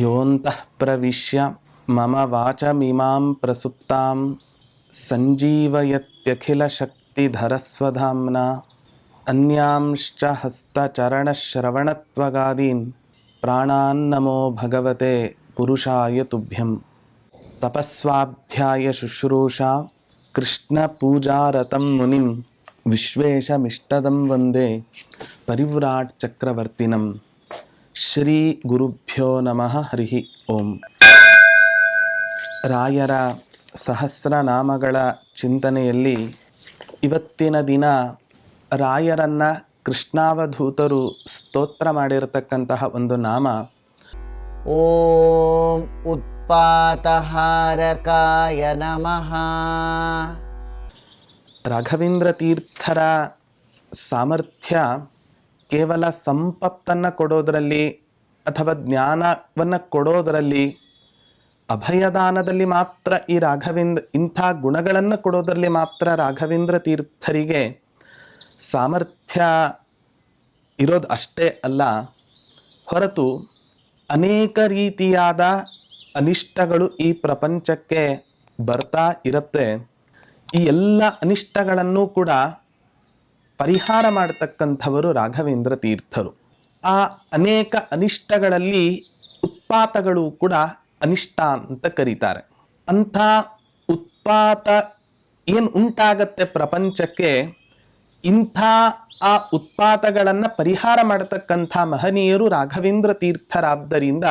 योऽन्तः प्रविश्य मम वाचमिमां प्रसुप्तां सञ्जीवयत्यखिलशक्तिधरस्वधाम्ना अन्यांश्च हस्तचरणश्रवणत्वगादीन् प्राणान्नमो भगवते पुरुषाय तुभ्यं तपःस्वाध्याय शुश्रूषा कृष्णपूजारतं मुनिं विश्वेशमिष्टदं वन्दे परिव्राट् चक्रवर्तिनम् ಶ್ರೀ ಗುರುಭ್ಯೋ ನಮಃ ಹರಿ ಓಂ. ರಾಯರ ಸಹಸ್ರನಾಮಗಳ ಚಿಂತನೆಯಲ್ಲಿ ಇವತ್ತಿನ ದಿನ ರಾಯರನ್ನು ಕೃಷ್ಣಾವಧೂತರು ಸ್ತೋತ್ರ ಮಾಡಿರತಕ್ಕಂತಹ ಒಂದು ನಾಮ. ಓಂ ಉತ್ಪಾತಹಾರಕಾಯ ನಮಃ. ರಾಘವೇಂದ್ರ ತೀರ್ಥರ ಸಾಮರ್ಥ್ಯ ಕೇವಲ ಸಂಪತ್ತನ್ನು ಕೊಡೋದರಲ್ಲಿ ಅಥವಾ ಜ್ಞಾನವನ್ನು ಕೊಡೋದರಲ್ಲಿ, ಅಭಯದಾನದಲ್ಲಿ ಮಾತ್ರ ಈ ರಾಘವೇಂದ್ರ, ಇಂಥ ಗುಣಗಳನ್ನು ಕೊಡೋದರಲ್ಲಿ ಮಾತ್ರ ರಾಘವೇಂದ್ರ ತೀರ್ಥರಿಗೆ ಸಾಮರ್ಥ್ಯ ಇರೋದು ಅಷ್ಟೇ ಅಲ್ಲ. ಹೊರತು ಅನೇಕ ರೀತಿಯಾದ ಅನಿಷ್ಟಗಳು ಈ ಪ್ರಪಂಚಕ್ಕೆ ಬರ್ತಾ ಇರುತ್ತೆ. ಈ ಎಲ್ಲ ಅನಿಷ್ಟಗಳನ್ನು ಕೂಡ ಪರಿಹಾರ ಮಾಡತಕ್ಕಂಥವರು ರಾಘವೇಂದ್ರ ತೀರ್ಥರು. ಆ ಅನೇಕ ಅನಿಷ್ಟಗಳಲ್ಲಿ ಉತ್ಪಾತಗಳು ಕೂಡ ಅನಿಷ್ಟ ಅಂತ ಕರೀತಾರೆ. ಅಂಥ ಉತ್ಪಾತ ಏನು ಉಂಟಾಗತ್ತೆ ಪ್ರಪಂಚಕ್ಕೆ? ಇಂಥ ಆ ಉತ್ಪಾತಗಳನ್ನು ಪರಿಹಾರ ಮಾಡತಕ್ಕಂಥ ಮಹನೀಯರು ರಾಘವೇಂದ್ರ ತೀರ್ಥರಾದ್ದರಿಂದ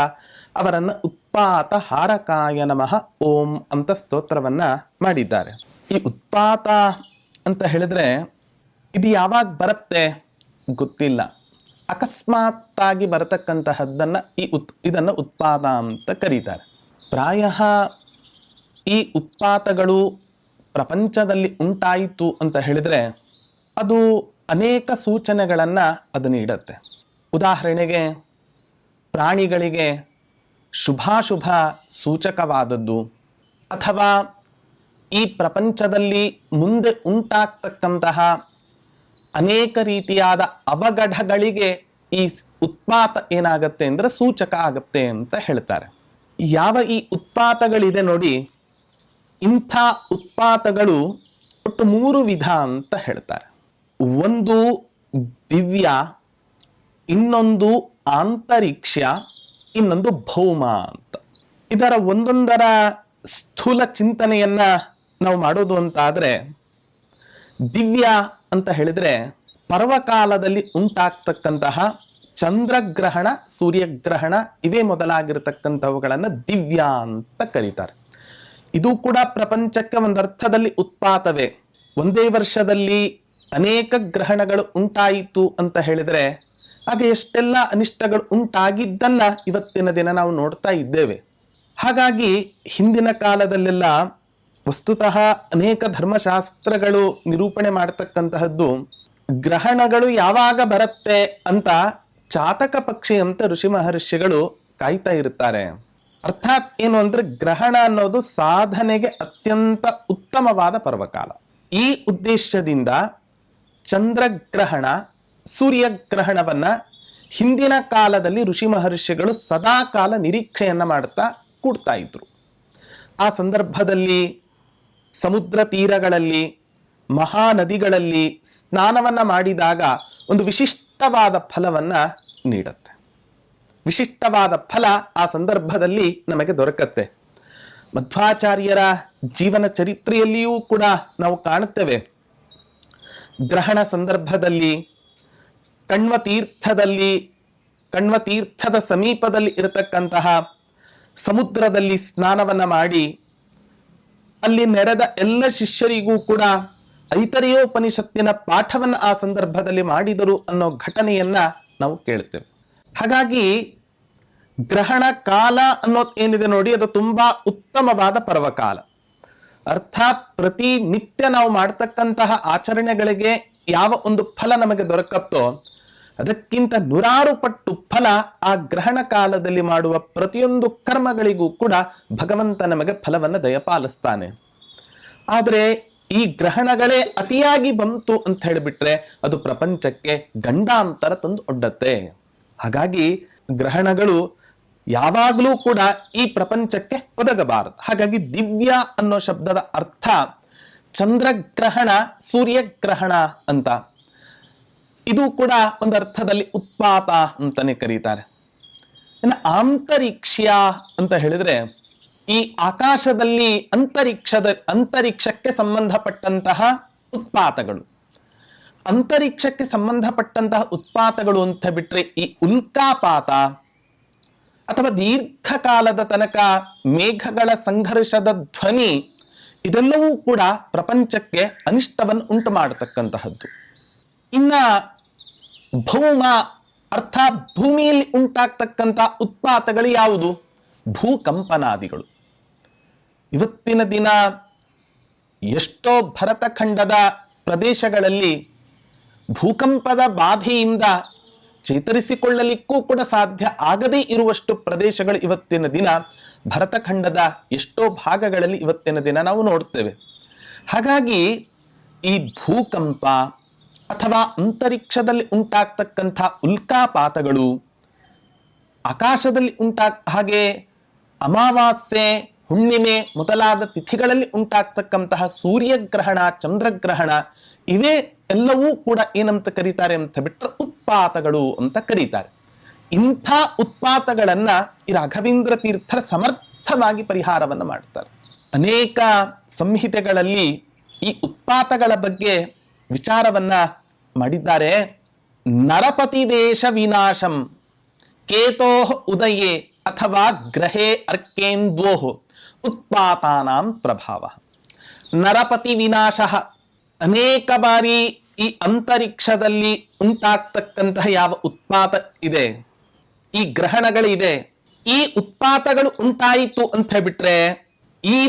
ಅವರನ್ನು ಉತ್ಪಾತ ಹಾರಕಾಯ ನಮಃ ಓಂ ಅಂತ ಸ್ತೋತ್ರವನ್ನು ಮಾಡಿದ್ದಾರೆ. ಈ ಉತ್ಪಾತ ಅಂತ ಹೇಳಿದ್ರೆ ಇದು ಯಾವಾಗ ಬರುತ್ತೆ ಗೊತ್ತಿಲ್ಲ. ಅಕಸ್ಮಾತ್ತಾಗಿ ಬರತಕ್ಕಂತಹದ್ದನ್ನು ಈ ಉತ್, ಇದನ್ನು ಉತ್ಪಾದ ಅಂತ ಕರೀತಾರೆ. ಪ್ರಾಯ ಈ ಉತ್ಪಾತಗಳು ಪ್ರಪಂಚದಲ್ಲಿ ಉಂಟಾಯಿತು ಅಂತ ಹೇಳಿದರೆ ಅದು ಅನೇಕ ಸೂಚನೆಗಳನ್ನು ಅದು ನೀಡುತ್ತೆ. ಉದಾಹರಣೆಗೆ ಪ್ರಾಣಿಗಳಿಗೆ ಶುಭಾಶುಭ ಸೂಚಕವಾದದ್ದು ಅಥವಾ ಈ ಪ್ರಪಂಚದಲ್ಲಿ ಮುಂದೆ ಉಂಟಾಗ್ತಕ್ಕಂತಹ ಅನೇಕ ರೀತಿಯಾದ ಅವಘಡಗಳಿಗೆ ಈ ಉತ್ಪಾತ ಏನಾಗತ್ತೆ ಅಂದ್ರೆ ಸೂಚಕ ಆಗತ್ತೆ ಅಂತ ಹೇಳ್ತಾರೆ. ಯಾವ ಈ ಉತ್ಪಾತಗಳಿದೆ ನೋಡಿ, ಇಂಥ ಉತ್ಪಾತಗಳು ಒಟ್ಟು ಮೂರು ವಿಧ ಅಂತ ಹೇಳ್ತಾರೆ. ಒಂದು ದಿವ್ಯ, ಇನ್ನೊಂದು ಆಂತರಿಕ್ಷ, ಇನ್ನೊಂದು ಭೌಮ ಅಂತ. ಇದರ ಒಂದೊಂದರ ಸ್ಥೂಲ ಚಿಂತನೆಯನ್ನ ನಾವು ಮಾಡೋದು ಅಂತ ಆದ್ರೆ ದಿವ್ಯ ಅಂತ ಹೇಳಿದ್ರೆ ಪರ್ವಕಾಲದಲ್ಲಿ ಉಂಟಾಗ್ತಕ್ಕಂತಹ ಚಂದ್ರಗ್ರಹಣ, ಸೂರ್ಯಗ್ರಹಣ ಇವೇ ಮೊದಲಾಗಿರತಕ್ಕಂಥವುಗಳನ್ನು ದಿವ್ಯ ಅಂತ ಕರೀತಾರೆ. ಇದು ಕೂಡ ಪ್ರಪಂಚಕ್ಕೆ ಒಂದರ್ಥದಲ್ಲಿ ಉತ್ಪಾತವೇ. ಒಂದೇ ವರ್ಷದಲ್ಲಿ ಅನೇಕ ಗ್ರಹಣಗಳು ಉಂಟಾಯಿತು ಅಂತ ಹೇಳಿದ್ರೆ ಹಾಗೆ ಎಷ್ಟೆಲ್ಲ ಅನಿಷ್ಟಗಳು ಉಂಟಾಗಿದ್ದನ್ನ ಇವತ್ತಿನ ದಿನ ನಾವು ನೋಡ್ತಾ ಇದ್ದೇವೆ. ಹಾಗಾಗಿ ಹಿಂದಿನ ಕಾಲದಲ್ಲೆಲ್ಲ ವಸ್ತುತಃ ಅನೇಕ ಧರ್ಮಶಾಸ್ತ್ರಗಳು ನಿರೂಪಣೆ ಮಾಡತಕ್ಕಂತಹದ್ದು ಗ್ರಹಣಗಳು ಯಾವಾಗ ಬರುತ್ತೆ ಅಂತ ಚಾತಕ ಪಕ್ಷಿ ಅಂತ ಋಷಿ ಮಹರ್ಷಿಗಳು ಕಾಯ್ತಾ ಇರ್ತಾರೆ ಅರ್ಥಾತ್ ಏನು ಅಂದ್ರೆ ಗ್ರಹಣ ಅನ್ನೋದು ಸಾಧನೆಗೆ ಅತ್ಯಂತ ಉತ್ತಮವಾದ ಪರ್ವಕಾಲ. ಈ ಉದ್ದೇಶದಿಂದ ಚಂದ್ರಗ್ರಹಣ, ಸೂರ್ಯಗ್ರಹಣವನ್ನ ಹಿಂದಿನ ಕಾಲದಲ್ಲಿ ಋಷಿ ಮಹರ್ಷಿಗಳು ಸದಾ ಕಾಲ ನಿರೀಕ್ಷೆಯನ್ನ ಮಾಡ್ತಾ ಕೂಡ್ತಾ ಇದ್ರು. ಆ ಸಂದರ್ಭದಲ್ಲಿ ಸಮುದ್ರ ತೀರಗಳಲ್ಲಿ, ಮಹಾನದಿಗಳಲ್ಲಿ ಸ್ನಾನವನ್ನು ಮಾಡಿದಾಗ ಒಂದು ವಿಶಿಷ್ಟವಾದ ಫಲವನ್ನು ನೀಡುತ್ತೆ. ವಿಶಿಷ್ಟವಾದ ಫಲ ಆ ಸಂದರ್ಭದಲ್ಲಿ ನಮಗೆ ದೊರಕತ್ತೆ. ಮಧ್ವಾಚಾರ್ಯರ ಜೀವನ ಚರಿತ್ರೆಯಲ್ಲಿಯೂ ಕೂಡ ನಾವು ಕಾಣುತ್ತೇವೆ. ಗ್ರಹಣ ಸಂದರ್ಭದಲ್ಲಿ, ಕಣ್ವ ತೀರ್ಥದಲ್ಲಿ, ಕಣ್ವ ತೀರ್ಥದ ಸಮೀಪದಲ್ಲಿ ಇರತಕ್ಕಂತಹ ಸಮುದ್ರದಲ್ಲಿ ಸ್ನಾನವನ್ನು ಮಾಡಿ ಅಲ್ಲಿ ನೆರೆದ ಎಲ್ಲ ಶಿಷ್ಯರಿಗೂ ಕೂಡ ಐತರೇಯೋಪನಿಷತ್ತಿನ ಪಾಠವನ್ನ ಆ ಸಂದರ್ಭದಲ್ಲಿ ಮಾಡಿದರು ಅನ್ನೋ ಘಟನೆಯನ್ನ ನಾವು ಕೇಳ್ತೇವೆ. ಹಾಗಾಗಿ ಗ್ರಹಣ ಕಾಲ ಅನ್ನೋದು ಏನಿದೆ ನೋಡಿ, ಅದು ತುಂಬಾ ಉತ್ತಮವಾದ ಪರ್ವಕಾಲ. ಅರ್ಥಾತ್ ಪ್ರತಿ ನಿತ್ಯ ನಾವು ಮಾಡ್ತಕ್ಕಂತಹ ಆಚರಣೆಗಳಿಗೆ ಯಾವ ಒಂದು ಫಲ ನಮಗೆ ದೊರಕತ್ತೋ ಅದಕ್ಕಿಂತ ನೂರಾರು ಪಟ್ಟು ಫಲ ಆ ಗ್ರಹಣ ಕಾಲದಲ್ಲಿ ಮಾಡುವ ಪ್ರತಿಯೊಂದು ಕರ್ಮಗಳಿಗೂ ಕೂಡ ಭಗವಂತ ನಮಗೆ ಫಲವನ್ನು ದಯಪಾಲಿಸ್ತಾನೆ. ಆದರೆ ಈ ಗ್ರಹಣಗಳೇ ಅತಿಯಾಗಿ ಬಂತು ಅಂತ ಹೇಳಿಬಿಟ್ರೆ ಅದು ಪ್ರಪಂಚಕ್ಕೆ ಗಂಡಾಂತರ ತಂದು ಒಡ್ಡತ್ತೆ. ಹಾಗಾಗಿ ಗ್ರಹಣಗಳು ಯಾವಾಗಲೂ ಕೂಡ ಈ ಪ್ರಪಂಚಕ್ಕೆ ಒದಗಬಾರದು. ಹಾಗಾಗಿ ದಿವ್ಯ ಅನ್ನೋ ಶಬ್ದದ ಅರ್ಥ ಚಂದ್ರಗ್ರಹಣ ಸೂರ್ಯಗ್ರಹಣ ಅಂತ. ಇದು ಕೂಡ ಒಂದು ಅರ್ಥದಲ್ಲಿ ಉತ್ಪಾತ ಅಂತಾನೆ ಕರೀತಾರೆ. ಇನ್ನು ಆಂತರಿಕ್ಷ್ಯ ಅಂತ ಹೇಳಿದ್ರೆ ಈ ಆಕಾಶದಲ್ಲಿ ಅಂತರಿಕ್ಷದ, ಅಂತರಿಕ್ಷಕ್ಕೆ ಸಂಬಂಧಪಟ್ಟಂತಹ ಉತ್ಪಾತಗಳು. ಅಂತರಿಕ್ಷಕ್ಕೆ ಸಂಬಂಧಪಟ್ಟಂತಹ ಉತ್ಪಾತಗಳು ಅಂತ ಬಿಟ್ರೆ ಈ ಉಲ್ಕಾಪಾತ ಅಥವಾ ದೀರ್ಘಕಾಲದ ತನಕ ಮೇಘಗಳ ಸಂಘರ್ಷದ ಧ್ವನಿ ಇದೆಲ್ಲವೂ ಕೂಡ ಪ್ರಪಂಚಕ್ಕೆ ಅನಿಷ್ಟವನ್ನು ಉಂಟು ಮಾಡತಕ್ಕಂತಹದ್ದು ಇನ್ನ ಭೌಮ ಅರ್ಥ ಭೂಮಿಯಲ್ಲಿ ಉಂಟಾಗ್ತಕ್ಕಂಥ ಉತ್ಪಾತಗಳು ಯಾವುದು? ಭೂಕಂಪನಾದಿಗಳು. ಇವತ್ತಿನ ದಿನ ಎಷ್ಟೋ ಭರತಖಂಡದ ಪ್ರದೇಶಗಳಲ್ಲಿ ಭೂಕಂಪದ ಬಾಧೆಯಿಂದ ಚೇತರಿಸಿಕೊಳ್ಳಲಿಕ್ಕೂ ಕೂಡ ಸಾಧ್ಯ ಆಗದೇ ಇರುವಷ್ಟು ಪ್ರದೇಶಗಳು ಇವತ್ತಿನ ದಿನ ಭರತಖಂಡದ ಎಷ್ಟೋ ಭಾಗಗಳಲ್ಲಿ ಇವತ್ತಿನ ದಿನ ನಾವು ನೋಡ್ತೇವೆ. ಹಾಗಾಗಿ ಈ ಭೂಕಂಪ ಅಥವಾ ಅಂತರಿಕ್ಷದಲ್ಲಿ ಉಂಟಾಗ್ತಕ್ಕಂಥ ಉಲ್ಕಾಪಾತಗಳು ಆಕಾಶದಲ್ಲಿ ಉಂಟಾಗ ಹಾಗೆ ಅಮಾವಾಸ್ಯೆ, ಹುಣ್ಣಿಮೆ ಮೊದಲಾದ ತಿಥಿಗಳಲ್ಲಿ ಉಂಟಾಗ್ತಕ್ಕಂತಹ ಸೂರ್ಯಗ್ರಹಣ, ಚಂದ್ರಗ್ರಹಣ ಇವೇ ಎಲ್ಲವೂ ಕೂಡ ಏನಂತ ಕರೀತಾರೆ ಅಂತ ಬಿಟ್ಟರೆ ಉತ್ಪಾತಗಳು ಅಂತ ಕರೀತಾರೆ. ಇಂಥ ಉತ್ಪಾತಗಳನ್ನ ಈ ರಾಘವೇಂದ್ರ ತೀರ್ಥರ ಸಮರ್ಥವಾಗಿ ಪರಿಹಾರವನ್ನು ಮಾಡ್ತಾರೆ. ಅನೇಕ ಸಂಹಿತೆಗಳಲ್ಲಿ ಈ ಉತ್ಪಾತಗಳ ಬಗ್ಗೆ ವಿಚಾರವನ್ನ ಮಾಡಿದ್ದಾರೆ. ನರಪತಿ ದೇಶ ವಿನಾಶಂ, ಕೇತೋ ಉದಯೇ ಅಥವಾ ಗ್ರಹೇ ಅರ್ಕೇಂದ್ವೋ, ಉತ್ಪಾತಾನಾಂ ಪ್ರಭಾವ. ನರಪತಿ ವಿನಾಶ ಅನೇಕ ಬಾರಿ ಈ ಅಂತರಿಕ್ಷದಲ್ಲಿ ಉಂಟಾಗ್ತಕ್ಕಂತಹ ಯಾವ ಉತ್ಪಾತ ಇದೆ? ಈ ಗ್ರಹಣಗಳಿದೆ. ಈ ಉತ್ಪಾತಗಳು ಉಂಟಾಯಿತು ಅಂತ ಬಿಟ್ರೆ ಈ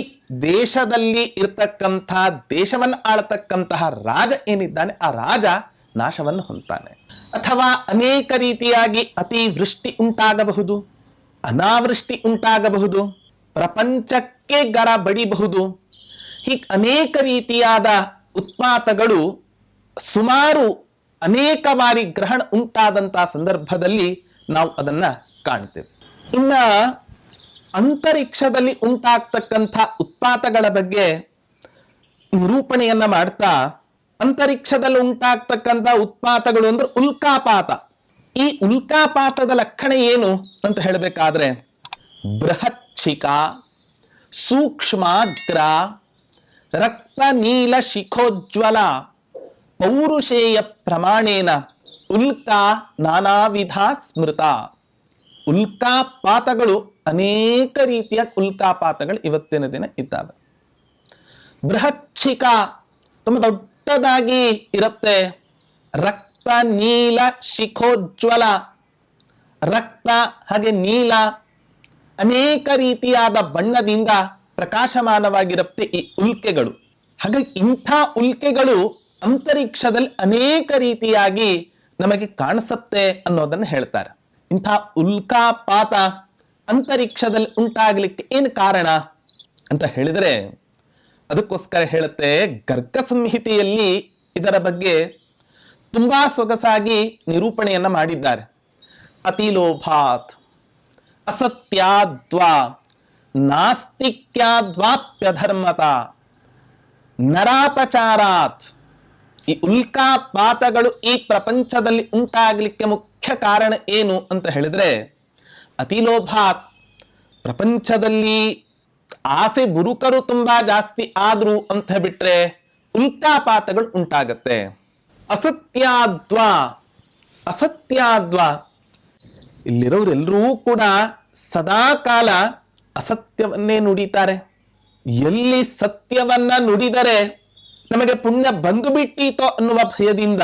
ದೇಶದಲ್ಲಿ ಇರ್ತಕ್ಕಂತಹ ದೇಶವನ್ನು ಆಳತಕ್ಕಂತಹ ರಾಜ ಏನಿದ್ದಾನೆ? ಆ ರಾಜ ನಾಶವನ್ನು ಹೊಂದ್ತಾನೆ. ಅಥವಾ ಅನೇಕ ರೀತಿಯಾಗಿ ಅತಿವೃಷ್ಟಿ ಉಂಟಾಗಬಹುದು, ಅನಾವೃಷ್ಟಿ ಉಂಟಾಗಬಹುದು, ಪ್ರಪಂಚಕ್ಕೆ ಗರ ಬಡಿಬಹುದು. ಹೀಗೆ ಅನೇಕ ರೀತಿಯಾದ ಉತ್ಪಾತಗಳು ಸುಮಾರು ಅನೇಕ ಬಾರಿ ಗ್ರಹಣ ಉಂಟಾದಂತಹ ಸಂದರ್ಭದಲ್ಲಿ ನಾವು ಅದನ್ನ ಕಾಣ್ತೇವೆ. ಇನ್ನ ಅಂತರಿಕ್ಷದಲ್ಲಿ ಉಂಟಾಗ್ತಕ್ಕಂಥ ಉತ್ಪಾತಗಳ ಬಗ್ಗೆ ನಿರೂಪಣೆಯನ್ನ ಮಾಡ್ತಾ ಅಂತರಿಕ್ಷದಲ್ಲಿ ಉಂಟಾಗ್ತಕ್ಕಂಥ ಉತ್ಪಾತಗಳು ಅಂದ್ರೆ ಉಲ್ಕಾಪಾತ. ಈ ಉಲ್ಕಾಪಾತದ ಲಕ್ಷಣ ಏನು ಅಂತ ಹೇಳಬೇಕಾದ್ರೆ ಬೃಹಚ್ಛಿಕ, ಸೂಕ್ಷ್ಮಾಗ್ರ, ರಕ್ತ ನೀಲ ಶಿಖೋಜ್ವಲ, ಪೌರುಷೇಯ ಪ್ರಮಾಣೇನ ಉಲ್ಕಾ ನಾನಾ ವಿಧ ಸ್ಮೃತ. ಉಲ್ಕಾಪಾತಗಳು ಅನೇಕ ರೀತಿಯ ಉಲ್ಕಾಪಾತಗಳು ಇವತ್ತಿನ ದಿನ ಇದ್ದಾವೆ. ಬೃಹಚ್ಛಿಕ ತುಂಬ ದೊಡ್ಡದಾಗಿ ಇರುತ್ತೆ. ರಕ್ತ ನೀಲ ಶಿಖೋಜ್ವಲ. ರಕ್ತ ಹಾಗೆ ನೀಲ ಅನೇಕ ರೀತಿಯಾದ ಬಣ್ಣದಿಂದ ಪ್ರಕಾಶಮಾನವಾಗಿರುತ್ತೆ ಈ ಉಲ್ಕೆಗಳು. ಹಾಗೆ ಇಂಥ ಉಲ್ಕೆಗಳು ಅಂತರಿಕ್ಷದಲ್ಲಿ ಅನೇಕ ರೀತಿಯಾಗಿ ನಮಗೆ ಕಾಣಿಸುತ್ತೆ ಅನ್ನೋದನ್ನು ಹೇಳ್ತಾರೆ. ಇಂಥ ಉಲ್ಕಾಪಾತ ಅಂತರಿಕ್ಷದಲ್ಲಿ ಉಂಟಾಗಲಿಕ್ಕೆ ಏನು ಕಾರಣ ಅಂತ ಹೇಳಿದರೆ ಅದಕ್ಕೋಸ್ಕರ ಹೇಳುತ್ತೆ ಗರ್ಗ ಸಂಹಿತೆಯಲ್ಲಿ ಇದರ ಬಗ್ಗೆ ತುಂಬಾ ಸೊಗಸಾಗಿ ನಿರೂಪಣೆಯನ್ನ ಮಾಡಿದ್ದಾರೆ. ಅತಿಲೋಭಾತ್, ಅಸತ್ಯಾದ್ವಾ, ನಾಸ್ತಿಕ್ಯಾದ್ವಾಪ್ಯಧರ್ಮತ, ನರಾಪಚಾರಾತ್. ಈ ಉಲ್ಕಾಪಾತಗಳು ಈ ಪ್ರಪಂಚದಲ್ಲಿ ಉಂಟಾಗಲಿಕ್ಕೆ ಮುಖ್ಯ ಕಾರಣ ಏನು ಅಂತ ಹೇಳಿದ್ರೆ, ಅತಿಲೋಭಾತ್ ಪ್ರಪಂಚದಲ್ಲಿ ಆಸೆ ಬುರುಕರು ತುಂಬಾ ಜಾಸ್ತಿ ಆದ್ರು ಅಂತ ಬಿಟ್ರೆ ಉಲ್ಕಾಪಾತಗಳು ಉಂಟಾಗತ್ತೆ. ಅಸತ್ಯಾದ್ವ ಅಸತ್ಯಾದ್ವ. ಇಲ್ಲಿರೋರೆಲ್ಲರೂ ಕೂಡ ಸದಾ ಕಾಲ ಅಸತ್ಯವನ್ನೇ ನುಡಿತಾರೆ. ಎಲ್ಲಿ ಸತ್ಯವನ್ನ ನುಡಿದರೆ ನಮಗೆ ಪುಣ್ಯ ಬಂದು ಬಿಟ್ಟೀತೋ ಅನ್ನುವ ಭಯದಿಂದ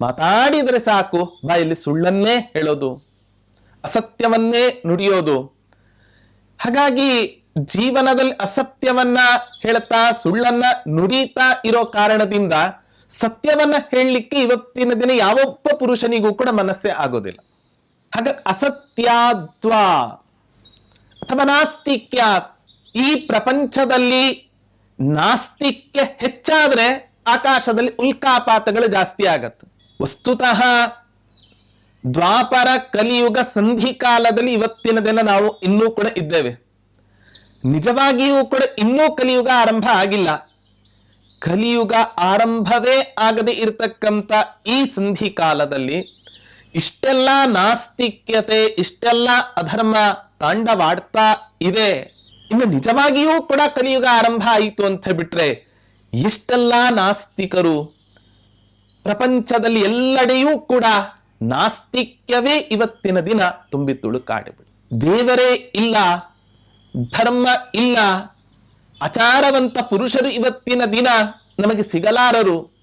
ಮಾತಾಡಿದರೆ ಸಾಕು ಬಾಯಲ್ಲಿ ಸುಳ್ಳನ್ನೇ ಹೇಳೋದು, ಅಸತ್ಯವನ್ನೇ ನುಡಿಯೋದು. ಹಾಗಾಗಿ ಜೀವನದಲ್ಲಿ ಅಸತ್ಯವನ್ನ ಹೇಳ್ತಾ ಸುಳ್ಳನ್ನ ನುಡಿತಾ ಇರೋ ಕಾರಣದಿಂದ ಸತ್ಯವನ್ನ ಹೇಳಲಿಕ್ಕೆ ಇವತ್ತಿನ ದಿನ ಯಾವೊಬ್ಬ ಪುರುಷನಿಗೂ ಕೂಡ ಮನಸ್ಸೇ ಆಗೋದಿಲ್ಲ. ಹಾಗ ಅಸತ್ಯಾದ್ವಾ ಅಥವಾ ನಾಸ್ತಿಕ್ಯ, ಈ ಪ್ರಪಂಚದಲ್ಲಿ ನಾಸ್ತಿಕ್ಯ ಹೆಚ್ಚಾದ್ರೆ ಆಕಾಶದಲ್ಲಿ ಉಲ್ಕಾಪಾತಗಳು ಜಾಸ್ತಿ ಆಗತ್ತೆ. ವಸ್ತುತಃ ದ್ವಾಪರ ಕಲಿಯುಗ ಸಂಧಿಕಾಲದಲ್ಲಿ ಇವತ್ತಿನ ದಿನ ನಾವು ಇನ್ನೂ ಕೂಡ ಇದ್ದೇವೆ. ನಿಜವಾಗಿಯೂ ಕೂಡ ಇನ್ನೂ ಕಲಿಯುಗ ಆರಂಭ ಆಗಿಲ್ಲ. ಕಲಿಯುಗ ಆರಂಭವೇ ಆಗದೆ ಇರತಕ್ಕಂಥ ಈ ಸಂಧಿ ಕಾಲದಲ್ಲಿ ಇಷ್ಟೆಲ್ಲ ನಾಸ್ತಿಕ್ಯತೆ, ಇಷ್ಟೆಲ್ಲ ಅಧರ್ಮ ತಾಂಡವಾಡ್ತಾ ಇದೆ. ಇನ್ನು ನಿಜವಾಗಿಯೂ ಕೂಡ ಕಲಿಯುಗ ಆರಂಭ ಆಯಿತು ಅಂತ ಬಿಟ್ರೆ ಎಷ್ಟೆಲ್ಲ ನಾಸ್ತಿಕರು, ಪ್ರಪಂಚದಲ್ಲಿ ಎಲ್ಲೆಡೆಯೂ ಕೂಡ ನಾಸ್ತಿಕ್ಯವೇ ಇವತ್ತಿನ ದಿನ ತುಂಬಿ ತುಳುಕಾಡಿಬಿಡಿ ದೇವರೇ ಇಲ್ಲ ಧರ್ಮ ಇಲ್ಲ. ಆಚಾರವಂತ ಪುರುಷರು ಇವತ್ತಿನ ದಿನ ನಮಗೆ ಸಿಗಲಾರರು.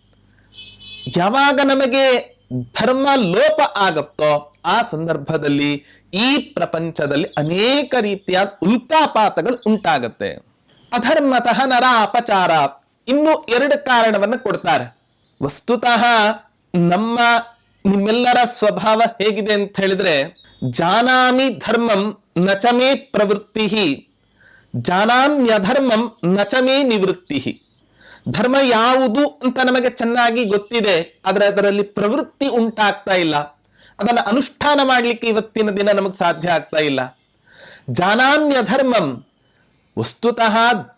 ಯಾವಾಗ ನಮಗೆ ಧರ್ಮ ಲೋಪ ಆಗತ್ತೋ ಆ ಸಂದರ್ಭದಲ್ಲಿ ಈ ಪ್ರಪಂಚದಲ್ಲಿ ಅನೇಕ ರೀತಿಯ ಉಲ್ಕಾಪಾತಗಳು ಉಂಟಾಗತ್ತೆ. ಅಧರ್ಮತಃ ನರ ಅಪಚಾರ ಇನ್ನು ಎರಡು ಕಾರಣವನ್ನು ಕೊಡ್ತಾರೆ. ವಸ್ತುತಃ ನಮ್ಮ ನಿಮ್ಮೆಲ್ಲರ ಸ್ವಭಾವ ಹೇಗಿದೆ ಅಂತ ಹೇಳಿದ್ರೆ, ಜಾನಾಮಿ ಧರ್ಮಂ ನಚಮೇ ಪ್ರವೃತ್ತಿ. ಜಾನಾಮ್ಯಧರ್ಮಂ ನಚಮೇ ನಿವೃತ್ತಿ. ಧರ್ಮ ಯಾವುದು ಅಂತ ನಮಗೆ ಚೆನ್ನಾಗಿ ಗೊತ್ತಿದೆ, ಆದರೆ ಅದರಲ್ಲಿ ಪ್ರವೃತ್ತಿ ಉಂಟಾಗ್ತಾ ಇಲ್ಲ. ಅದನ್ನು ಅನುಷ್ಠಾನ ಮಾಡಲಿಕ್ಕೆ ಇವತ್ತಿನ ದಿನ ನಮಗೆ ಸಾಧ್ಯ ಆಗ್ತಾ ಇಲ್ಲ. ಜಾನಾಮ್ಯ ಧರ್ಮಂ ವಸ್ತುತಃ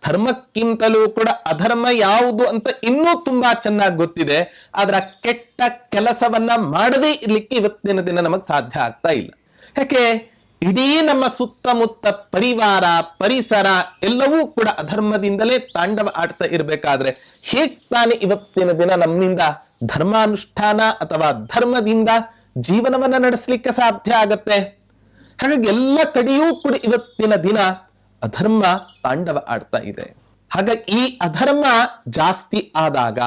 ಧರ್ಮಕ್ಕಿಂತಲೂ ಕೂಡ ಅಧರ್ಮ ಯಾವುದು ಅಂತ ಇನ್ನೂ ತುಂಬಾ ಚೆನ್ನಾಗಿ ಗೊತ್ತಿದೆ, ಆದ್ರೆ ಕೆಟ್ಟ ಕೆಲಸವನ್ನ ಮಾಡದೇ ಇರ್ಲಿಕ್ಕೆ ಇವತ್ತಿನ ದಿನ ನಮಗೆ ಸಾಧ್ಯ ಆಗ್ತಾ ಇಲ್ಲ. ಯಾಕೆ? ಇಡೀ ನಮ್ಮ ಸುತ್ತಮುತ್ತ ಪರಿವಾರ, ಪರಿಸರ ಎಲ್ಲವೂ ಕೂಡ ಅಧರ್ಮದಿಂದಲೇ ತಾಂಡವ ಆಡ್ತಾ ಇರಬೇಕಾದ್ರೆ ಹೇಗ್ ತಾನೆ ಇವತ್ತಿನ ದಿನ ನಮ್ಮಿಂದ ಧರ್ಮಾನುಷ್ಠಾನ ಅಥವಾ ಧರ್ಮದಿಂದ ಜೀವನವನ್ನ ನಡೆಸಲಿಕ್ಕೆ ಸಾಧ್ಯ ಆಗತ್ತೆ? ಹಾಗಾಗಿ ಎಲ್ಲ ಕಡೆಯೂ ಕೂಡ ಇವತ್ತಿನ ದಿನ ಅಧರ್ಮ ತಾಂಡವ ಆಡ್ತಾ ಇದೆ. ಹಾಗಾಗಿ ಈ ಅಧರ್ಮ ಜಾಸ್ತಿ ಆದಾಗ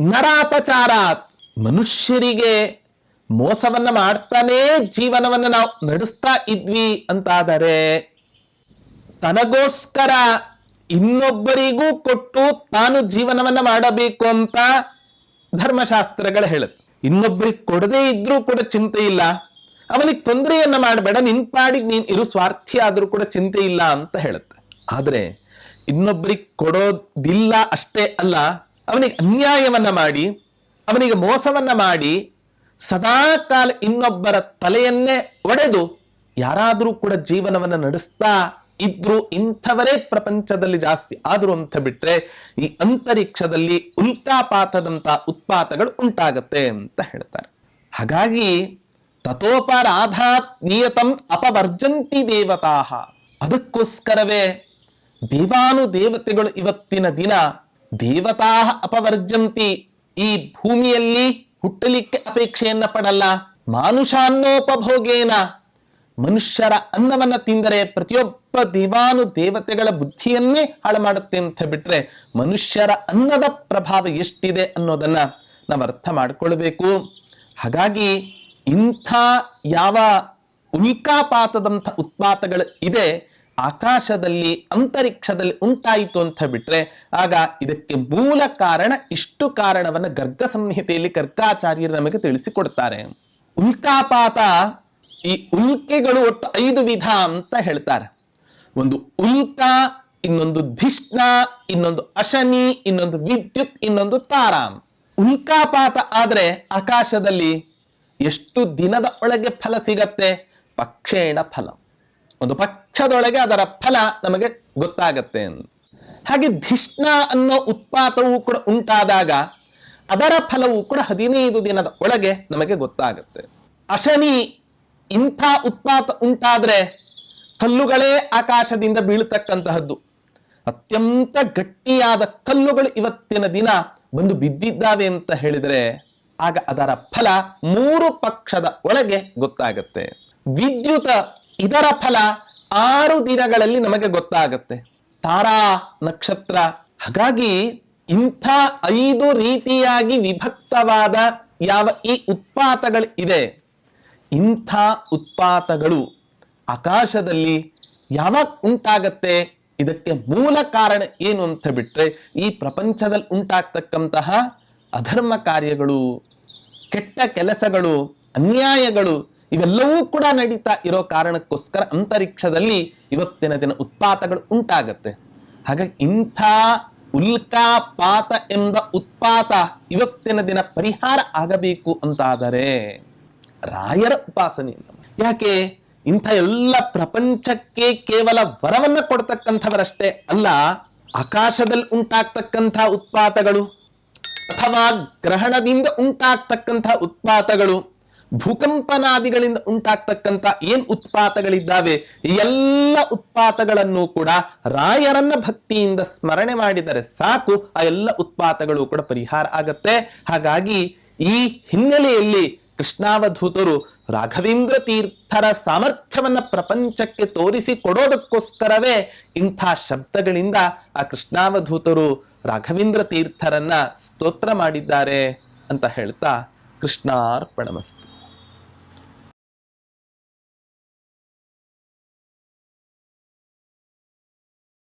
ನರಾಪಚಾರಾತ್ ಮನುಷ್ಯರಿಗೆ ಮೋಸವನ್ನ ಮಾಡ್ತಾನೇ ಜೀವನವನ್ನ ನಾವು ನಡೆಸ್ತಾ ಇದ್ವಿ ಅಂತಾದರೆ ತನಗೋಸ್ಕರ ಇನ್ನೊಬ್ಬರಿಗೂ ಕೊಟ್ಟು ತಾನು ಜೀವನವನ್ನ ಮಾಡಬೇಕು ಅಂತ ಧರ್ಮಶಾಸ್ತ್ರಗಳು ಹೇಳುತ್ತೆ. ಇನ್ನೊಬ್ಬರಿಗೆ ಕೊಡದೇ ಇದ್ರೂ ಕೂಡ ಚಿಂತೆ ಇಲ್ಲ. ಅವನಿಗೆ ತೊಂದರೆಯನ್ನ ಮಾಡಬೇಡ ನಿನ್ ಪಾಡಿಗೆ ನೀನ್ ಇರು ಸ್ವಾರ್ಥಿ ಆದ್ರೂ ಕೂಡ ಚಿಂತೆ ಇಲ್ಲ ಅಂತ ಹೇಳುತ್ತೆ. ಆದ್ರೆ ಇನ್ನೊಬ್ಬರಿಗೆ ಕೊಡೋದಿಲ್ಲ ಅಷ್ಟೇ ಅಲ್ಲ, ಅವನಿಗೆ ಅನ್ಯಾಯವನ್ನ ಮಾಡಿ, ಅವನಿಗೆ ಮೋಸವನ್ನ ಮಾಡಿ ಸದಾ ಕಾಲ ಇನ್ನೊಬ್ಬರ ತಲೆಯನ್ನೇ ಒಡೆದು ಯಾರಾದರೂ ಕೂಡ ಜೀವನವನ್ನ ನಡೆಸ್ತಾ ಇದ್ರು ಇಂಥವರೇ ಪ್ರಪಂಚದಲ್ಲಿ ಜಾಸ್ತಿ ಆದ್ರು ಅಂತ ಬಿಟ್ರೆ ಈ ಅಂತರಿಕ್ಷದಲ್ಲಿ ಉಲ್ಟಾಪಾತದಂತ ಉತ್ಪಾತಗಳು ಉಂಟಾಗತ್ತೆ ಅಂತ ಹೇಳ್ತಾರೆ. ಹಾಗಾಗಿ ತಥೋಪರಾಧಾತ್ ನಿಯತಂ ಅಪವರ್ಜಂತಿ ದೇವತಾ. ಅದಕ್ಕೋಸ್ಕರವೇ ದೇವಾನು ದೇವತೆಗಳು ಇವತ್ತಿನ ದಿನ ದೇವತಾ ಅಪವರ್ಜಂತಿ ಈ ಭೂಮಿಯಲ್ಲಿ ಹುಟ್ಟಲಿಕ್ಕೆ ಅಪೇಕ್ಷೆಯನ್ನ ಪಡಲ್ಲ. ಮಾನುಷಾನ್ನೋಪಭೋಗೇನ. ಮನುಷ್ಯರ ಅನ್ನವನ್ನ ತಿಂದರೆ ಪ್ರತಿಯೊಬ್ಬ ದೇವಾನು ದೇವತೆಗಳ ಬುದ್ಧಿಯನ್ನೇ ಹಾಳು ಮಾಡುತ್ತೆ ಅಂತ ಬಿಟ್ರೆ ಮನುಷ್ಯರ ಅನ್ನದ ಪ್ರಭಾವ ಎಷ್ಟಿದೆ ಅನ್ನೋದನ್ನ ನಾವು ಅರ್ಥ ಮಾಡ್ಕೊಳ್ಬೇಕು. ಹಾಗಾಗಿ ಇಂಥ ಯಾವ ಉಲ್ಕಾಪಾತದಂಥ ಉತ್ಪಾತಗಳು ಇದೆ ಆಕಾಶದಲ್ಲಿ, ಅಂತರಿಕ್ಷದಲ್ಲಿ ಉಂಟಾಯಿತು ಅಂತ ಬಿಟ್ರೆ, ಆಗ ಇದಕ್ಕೆ ಮೂಲ ಕಾರಣ ಇಷ್ಟು ಕಾರಣವನ್ನ ಗರ್ಗ ಸಂಹಿತೆಯಲ್ಲಿ ಗರ್ಗಾಚಾರ್ಯರು ನಮಗೆ ತಿಳಿಸಿಕೊಡ್ತಾರೆ. ಉಲ್ಕಾಪಾತ ಈ ಉಲ್ಕೆಗಳು ಒಟ್ಟು ಐದು ವಿಧ ಅಂತ ಹೇಳ್ತಾರೆ. ಒಂದು ಉಲ್ಕಾ, ಇನ್ನೊಂದು ಧಿಷ್ಣ, ಇನ್ನೊಂದು ಅಶನಿ, ಇನ್ನೊಂದು ವಿದ್ಯುತ್, ಇನ್ನೊಂದು ತಾರಾಮ್ ಉಲ್ಕಾಪಾತ ಆದ್ರೆ ಆಕಾಶದಲ್ಲಿ ಎಷ್ಟು ದಿನದ ಒಳಗೆ ಫಲ ಸಿಗತ್ತೆ? ಪಕ್ಷೇಣ ಫಲ. ಒಂದು ಪಕ್ಷದೊಳಗೆ ಅದರ ಫಲ ನಮಗೆ ಗೊತ್ತಾಗತ್ತೆ. ಹಾಗೆ ಧಿಷ್ಣ ಅನ್ನೋ ಉತ್ಪಾತವೂ ಕೂಡ ಉಂಟಾದಾಗ ಅದರ ಫಲವು ಕೂಡ ಹದಿನೈದು ದಿನದ ಒಳಗೆ ನಮಗೆ ಗೊತ್ತಾಗುತ್ತೆ. ಅಶನಿ ಇಂಥ ಉತ್ಪಾತ ಉಂಟಾದ್ರೆ ಕಲ್ಲುಗಳೇ ಆಕಾಶದಿಂದ ಬೀಳ್ತಕ್ಕಂತಹದ್ದು. ಅತ್ಯಂತ ಗಟ್ಟಿಯಾದ ಕಲ್ಲುಗಳು ಇವತ್ತಿನ ದಿನ ಬಂದು ಬಿದ್ದಿದ್ದಾವೆ ಅಂತ ಹೇಳಿದರೆ ಆಗ ಅದರ ಫಲ ಮೂರು ಪಕ್ಷದ ಒಳಗೆ ಗೊತ್ತಾಗತ್ತೆ. ವಿದ್ಯುತ್ ಇದರ ಫಲ ಆರು ದಿನಗಳಲ್ಲಿ ನಮಗೆ ಗೊತ್ತಾಗತ್ತೆ. ತಾರಾ ನಕ್ಷತ್ರ. ಹಾಗಾಗಿ ಇಂಥ ಐದು ರೀತಿಯಾಗಿ ವಿಭಕ್ತವಾದ ಯಾವ ಈ ಉತ್ಪಾತಗಳು ಇದೆ ಇಂಥ ಉತ್ಪಾತಗಳು ಆಕಾಶದಲ್ಲಿ ಯಾವಾಗ ಉಂಟಾಗತ್ತೆ? ಇದಕ್ಕೆ ಮೂಲ ಕಾರಣ ಏನು ಅಂತ ಬಿಟ್ರೆ ಈ ಪ್ರಪಂಚದಲ್ಲಿ ಉಂಟಾಗ್ತಕ್ಕಂತಹ ಅಧರ್ಮ ಕಾರ್ಯಗಳು, ಕೆಟ್ಟ ಕೆಲಸಗಳು, ಅನ್ಯಾಯಗಳು ಇವೆಲ್ಲವೂ ಕೂಡ ನಡೀತಾ ಇರೋ ಕಾರಣಕ್ಕೋಸ್ಕರ ಅಂತರಿಕ್ಷದಲ್ಲಿ ಇವತ್ತಿನ ದಿನ ಉತ್ಪಾತಗಳು ಉಂಟಾಗತ್ತೆ. ಹಾಗಾಗಿ ಇಂಥ ಉಲ್ಕಾಪಾತ ಎಂಬ ಉತ್ಪಾತ ಇವತ್ತಿನ ದಿನ ಪರಿಹಾರ ಆಗಬೇಕು ಅಂತಾದರೆ ರಾಯರ ಉಪಾಸನೆಯನ್ನು ಯಾಕೆ? ಇಂಥ ಎಲ್ಲ ಪ್ರಪಂಚಕ್ಕೆ ಕೇವಲ ವರವನ್ನ ಕೊಡ್ತಕ್ಕಂಥವರಷ್ಟೇ ಅಲ್ಲ, ಆಕಾಶದಲ್ಲಿ ಉಂಟಾಗ್ತಕ್ಕಂಥ ಉತ್ಪಾತಗಳು ಅಥವಾ ಗ್ರಹಣದಿಂದ ಉಂಟಾಗ್ತಕ್ಕಂಥ ಉತ್ಪಾತಗಳು ಭೂಕಂಪನಾದಿಗಳಿಂದ ಉಂಟಾಗ್ತಕ್ಕಂಥ ಏನ್ ಉತ್ಪಾತಗಳಿದ್ದಾವೆ ಎಲ್ಲ ಉತ್ಪಾತಗಳನ್ನು ಕೂಡ ರಾಯರನ್ನ ಭಕ್ತಿಯಿಂದ ಸ್ಮರಣೆ ಮಾಡಿದರೆ ಸಾಕು, ಆ ಎಲ್ಲ ಉತ್ಪಾತಗಳು ಕೂಡ ಪರಿಹಾರ ಆಗತ್ತೆ. ಹಾಗಾಗಿ ಈ ಹಿನ್ನೆಲೆಯಲ್ಲಿ ಕೃಷ್ಣಾವಧೂತರು ರಾಘವೇಂದ್ರ ತೀರ್ಥರ ಸಾಮರ್ಥ್ಯವನ್ನ ಪ್ರಪಂಚಕ್ಕೆ ತೋರಿಸಿ ಕೊಡೋದಕ್ಕೋಸ್ಕರವೇ ಇಂಥ ಶಬ್ದಗಳಿಂದ ಆ ಕೃಷ್ಣಾವಧೂತರು ರಾಘವೇಂದ್ರ ತೀರ್ಥರನ್ನ ಸ್ತೋತ್ರ ಮಾಡಿದ್ದಾರೆ ಅಂತ ಹೇಳ್ತಾ ಕೃಷ್ಣಾರ್ಪಣಮಸ್ತು.